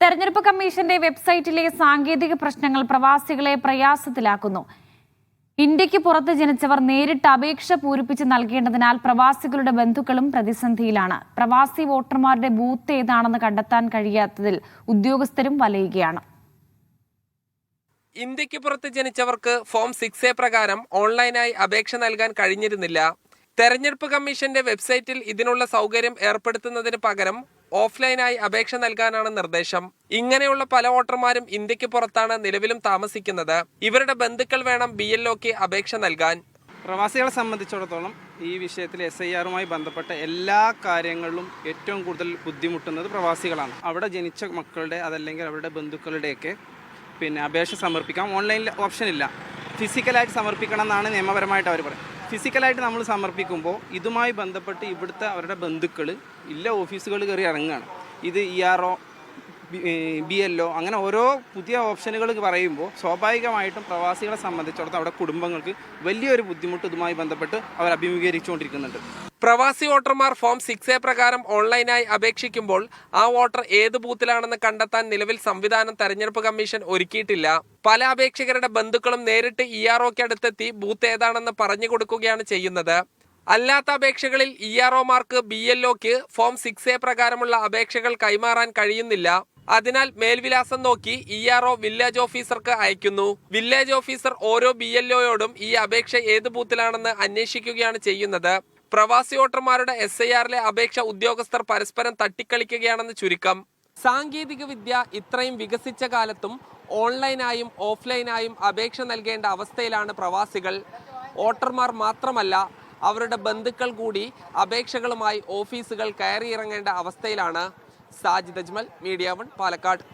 തെരഞ്ഞെടുപ്പ് കമ്മീഷന്റെ വെബ്സൈറ്റിലെ സാങ്കേതിക പ്രശ്നങ്ങൾ പ്രവാസികളെ പ്രയാസത്തിലാക്കുന്നു. ഇന്ത്യയ്ക്ക് പുറത്ത് ജനിച്ചവർ നേരിട്ട് അപേക്ഷ പൂരിപ്പിച്ച് നൽകേണ്ടതിനാൽ പ്രവാസികളുടെ ബന്ധുക്കളും പ്രതിസന്ധിയിലാണ്. പ്രവാസി വോട്ടർമാരുടെ ബൂത്ത് ഏതാണെന്ന് കണ്ടെത്താൻ കഴിയാത്തതിൽ ഉദ്യോഗസ്ഥരും വലയുകയാണ്. ഇന്ത്യയ്ക്ക് പുറത്ത് ജനിച്ചവർക്ക് ഫോം സിക്സ് എ പ്രകാരം ഓൺലൈനായി അപേക്ഷ നൽകാൻ കഴിഞ്ഞിരുന്നില്ല. തെരഞ്ഞെടുപ്പ് കമ്മീഷന്റെ വെബ്സൈറ്റിൽ ഇതിനുള്ള സൗകര്യം ഏർപ്പെടുത്തുന്നതിന് പകരം ഓഫ്ലൈനായി അപേക്ഷ നൽകാനാണ് നിർദ്ദേശം. ഇങ്ങനെയുള്ള പല വോട്ടർമാരും ഇന്ത്യയ്ക്ക് പുറത്താണ് നിലവിലും താമസിക്കുന്നത്. ഇവരുടെ ബന്ധുക്കൾ വേണം ബി എൽ അപേക്ഷ നൽകാൻ. പ്രവാസികളെ സംബന്ധിച്ചിടത്തോളം ഈ വിഷയത്തിൽ എസ് ഐ ആറുമായി ബന്ധപ്പെട്ട എല്ലാ കാര്യങ്ങളിലും ഏറ്റവും കൂടുതൽ ബുദ്ധിമുട്ടുന്നത് പ്രവാസികളാണ്. അവിടെ ജനിച്ച മക്കളുടെ അതല്ലെങ്കിൽ അവരുടെ ബന്ധുക്കളുടെയൊക്കെ പിന്നെ അപേക്ഷ സമർപ്പിക്കാം. ഓൺലൈനിൽ ഓപ്ഷൻ ഇല്ല. ഫിസിക്കലായിട്ട് സമർപ്പിക്കണം എന്നാണ് നിയമപരമായിട്ട് അവർ പറയുന്നത്. ഫിസിക്കലായിട്ട് നമ്മൾ സമർപ്പിക്കുമ്പോൾ ഇതുമായി ബന്ധപ്പെട്ട് ഇവിടുത്തെ അവരുടെ ബന്ധുക്കൾ ഇല്ല ഓഫീസുകൾ കയറി ഇറങ്ങുകയാണ്. ഇത് E R O B L O അങ്ങനെ ഓരോ പുതിയ ഓപ്ഷനുകൾ പറയുമ്പോൾ സ്വാഭാവികമായിട്ടും പ്രവാസികളെ സംബന്ധിച്ചിടത്തോളം അവിടെ കുടുംബങ്ങൾക്ക് വലിയൊരു ബുദ്ധിമുട്ട് ഇതുമായി ബന്ധപ്പെട്ട് അവർ അഭിമുഖീകരിച്ചുകൊണ്ടിരിക്കുന്നുണ്ട്. പ്രവാസി വോട്ടർമാർ ഫോം സിക്സ് എ പ്രകാരം ഓൺലൈനായി അപേക്ഷിക്കുമ്പോൾ ആ വോട്ടർ ഏത് ബൂത്തിലാണെന്ന് കണ്ടെത്താൻ നിലവിൽ സംവിധാനം തെരഞ്ഞെടുപ്പ് കമ്മീഷൻ ഒരുക്കിയിട്ടില്ല. പല അപേക്ഷകരുടെ ബന്ധുക്കളും നേരിട്ട് ഇ ആർ ഒക്ക് അടുത്തെത്തി ബൂത്ത് ഏതാണെന്ന് പറഞ്ഞു കൊടുക്കുകയാണ് ചെയ്യുന്നത്. അല്ലാത്ത അപേക്ഷകളിൽ ഇ ആർ ഒമാർക്ക് ബി എൽ ഒക്ക് ഫോം സിക്സ് എ പ്രകാരമുള്ള അപേക്ഷകൾ കൈമാറാൻ കഴിയുന്നില്ല. അതിനാൽ മേൽവിലാസം നോക്കി ഇ ആർ ഒ വില്ലേജ് ഓഫീസർക്ക് അയക്കുന്നു. വില്ലേജ് ഓഫീസർ ഓരോ ബി എൽ ഒയോടും ഈ അപേക്ഷ ഏത് ബൂത്തിലാണെന്ന് അന്വേഷിക്കുകയാണ് ചെയ്യുന്നത്. പ്രവാസി വോട്ടർമാരുടെ എസ് ഐ ആറിലെ അപേക്ഷ ഉദ്യോഗസ്ഥർ പരസ്പരം തട്ടിക്കളിക്കുകയാണെന്ന് ചുരുക്കം. സാങ്കേതിക വിദ്യ ഇത്രയും വികസിച്ച കാലത്തും ഓൺലൈനായും ഓഫ്ലൈനായും അപേക്ഷ നൽകേണ്ട അവസ്ഥയിലാണ് പ്രവാസികൾ. വോട്ടർമാർ മാത്രമല്ല അവരുടെ ബന്ധുക്കൾ കൂടി അപേക്ഷകളുമായി ഓഫീസുകൾ കയറിയിറങ്ങേണ്ട അവസ്ഥയിലാണ്. Sajid Ajmal media one Palakkad.